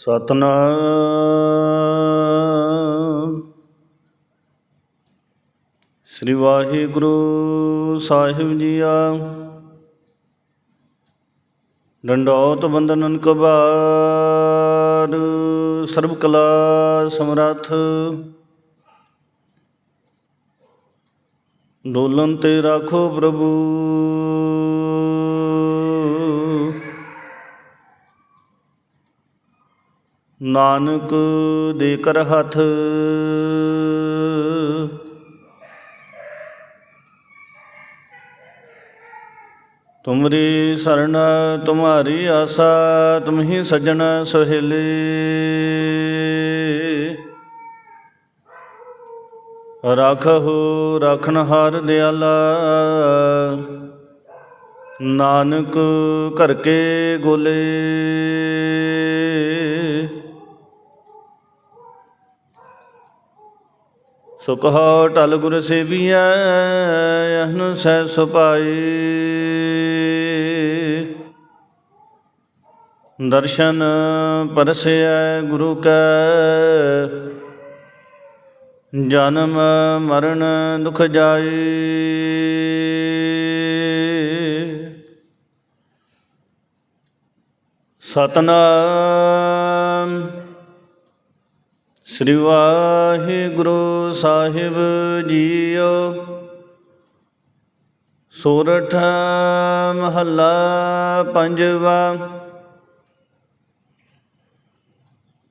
ਸਤਨਾਮ। ਸ੍ਰੀ ਵਾਹਿਗੁਰੂ ਸਾਹਿਬ ਜੀਆ। ਡੰਡੋਤ ਬੰਦਨਨ ਕਬਾਰ ਸਰਬ ਕਲਾ ਸਮਰੱਥ। ਡੋਲਨ ਤੇ ਰਾਖੋ ਪ੍ਰਭੂ। ਨਾਨਕ ਦੇ ਕਰ ਹੱਥ। ਤੁਮਰੀ ਸਰਣ ਤੁਮਾਰੀ ਆਸਾ, ਤੁਮਹੀ ਸਜਣ ਸੁਹੇਲੇ। ਰਾਖਹੁ ਰਖਨ ਹਾਰ ਦਿਆਲਾ। ਨਾਨਕ ਘਰ ਕੇ ਗੋਲੇ। ਸੁਖਾ ਟਲ ਗੁਰ ਸੇਵੀਐ, ਅਹਨ ਸਹਿ ਸੁਪਾਈ ਦਰਸ਼ਨ ਪਰਸੈ ਗੁਰੂ ਕੈ, ਜਨਮ ਮਰਨ ਦੁਖ ਜਾਈ। ਸਤਨਾਮ ਸ੍ਰੀ ਵਾਹਿਗੁਰੂ ਸਾਹਿਬ ਜੀਓ। ਸੋਰਠ ਮਹੱਲਾ ਪੰਜਵਾ।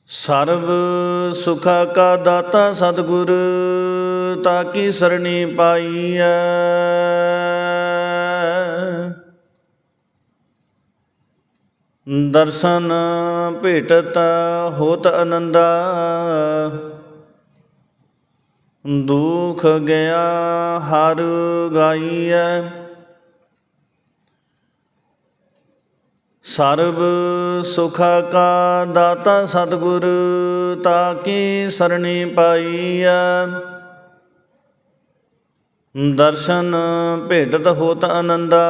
ਸਰਬ ਸੁਖਾ ਕਾ ਦਾਤਾ ਸਤਿਗੁਰ, ਤਾਂ ਕੀ ਸਰਣੀ ਪਾਈਐ? ਦਰਸ਼ਨ ਭੇਟਤ ਹੋਤ ਆਨੰਦਾ ਦੁਖ ਗਿਆ ਹਰ ਗਾਈਐ। ਸਰਬ ਸੁਖਾ ਕਾ ਦਾਤਾ ਸਤਿਗੁਰ, ਤਾ ਕੀ ਸਰਣੀ ਪਾਈਐ। ਦਰਸ਼ਨ ਭੇਟਤ ਹੋਤ ਆਨੰਦਾ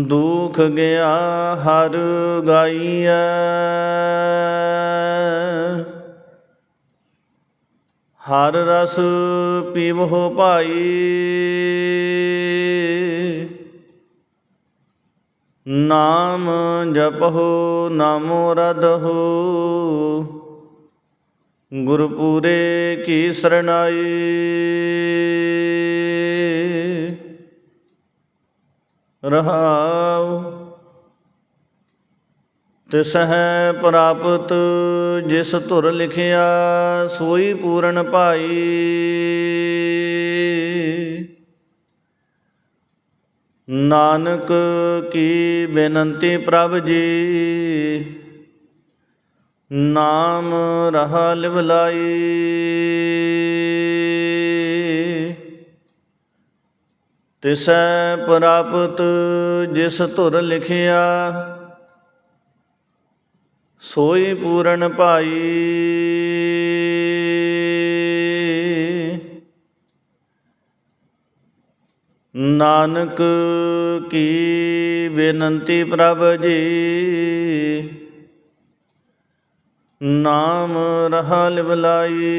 ਦੁਖ ਗਿਆ ਹਰ ਗਾਈਐ। ਹਰ ਰਸ ਪੀਵੋ ਭਾਈ। ਨਾਮ ਜਪਹੁ ਨਾਮੋ ਰਦਹੁ ਗੁਰਪੂਰੇ ਕੀ ਸਰਣਾਈ। ਰਹਾਉ। ਤਿਸ ਹੈ ਪ੍ਰਾਪਤ ਜਿਸ ਧੁਰ ਲਿਖਿਆ, ਸੋਈ ਪੂਰਨ ਭਾਈ। ਨਾਨਕ ਕੀ ਬੇਨੰਤੀ ਪ੍ਰਭ ਜੀ। ਨਾਮ ਰਹਾ ਲਿਵਲਾਈ। ਤਿਸੈ ਪ੍ਰਾਪਤ ਜਿਸ ਧੁਰ ਲਿਖਿਆ, ਸੋਈ ਪੂਰਨ ਭਾਈ। ਨਾਨਕ ਕੀ ਬੇਨੰਤੀ ਪ੍ਰਭ ਜੀ, ਨਾਮ ਰਹਾ ਲਿਵਲਾਈ।